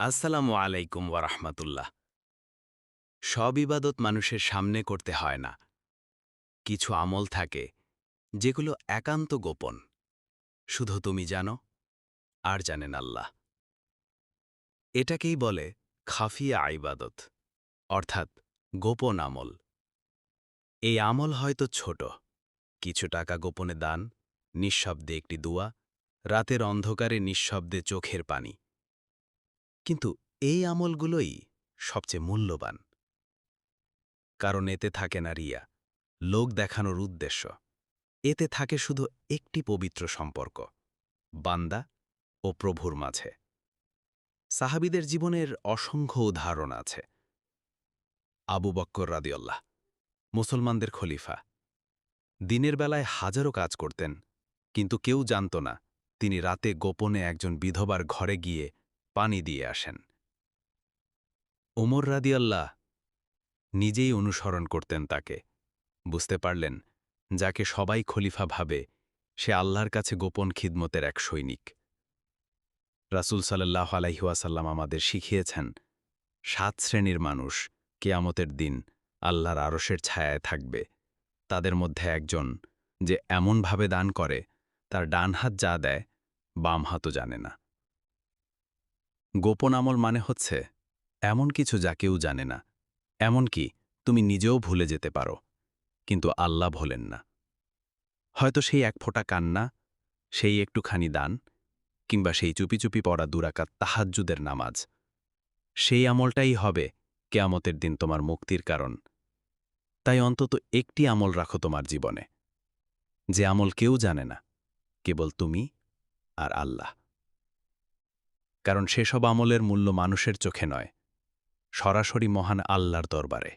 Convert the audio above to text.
আসসালামু আলাইকুম ওয়ারাহমাতুল্লাহ সব ইবাদত মানুষের সামনে করতে হয় না। কিছু আমল থাকে যেগুলো একান্ত গোপন। শুধু তুমি জানো, আর জানেন আল্লাহ। এটাকেই বলে খাফিয়া ইবাদত, অর্থাৎ গোপন আমল। এই আমল হয়তো ছোট, কিছু টাকা গোপনে দান, নিঃশব্দে একটি দুয়া, রাতের অন্ধকারে নিঃশব্দে চোখের পানি। কিন্তু এই আমলগুলোই সবচেয়ে মূল্যবান। কারণ এতে থাকে না রিয়া, লোক দেখানোর উদ্দেশ্য। এতে থাকে শুধু একটি পবিত্র সম্পর্ক, বান্দা ও প্রভুর মাঝে। সাহাবিদের জীবনের অসংখ্য উদাহরণ আছে। আবু বক্কর রাদিউল্লাহ মুসলমানদের খলিফা। দিনের বেলায় হাজারো কাজ করতেন, কিন্তু কেউ জানত না তিনি রাতে গোপনে একজন বিধবার ঘরে গিয়ে পানি দিয়ে আসেন। ওমর রাদিয়াল্লাহ নিজেই অনুসরণ করতেন তাকে। বুঝতে পারলেন, যাকে সবাই খলিফা ভাবে, সে আল্লাহর কাছে গোপন খিদমতের এক সৈনিক। রাসুল সাল্লাহ আলাইহুয়াসাল্লাম আমাদের শিখিয়েছেন, সাত শ্রেণির মানুষ কেয়ামতের দিন আল্লাহর আরশের ছায়ায় থাকবে। তাদের মধ্যে একজন যে এমনভাবে দান করে, তার ডান হাত যা দেয়, বাম হাতও জানে না। গোপন আমল মানে হচ্ছে এমন কিছু যা কেউ জানে না এমনকি তুমি নিজেও ভুলে যেতে পারো, কিন্তু আল্লাহ ভোলেন না। হয়তো সেই এক ফোঁটা কান্না, সেই একটুখানি দান, কিংবা সেই চুপি চুপি পড়া দুরাকাত তাহাজ্জুদের নামাজ, সেই আমলটাই হবে কেয়ামতের দিন তোমার মুক্তির কারণ। তাই অন্তত একটি আমল রাখো তোমার জীবনে। যে আমল কেউ জানে না, কেবল তুমি আর আল্লাহ। কারণ সেসব আমলের মূল্য মানুষের চোখে নয় সরাসরি মহান আল্লাহর দরবারে।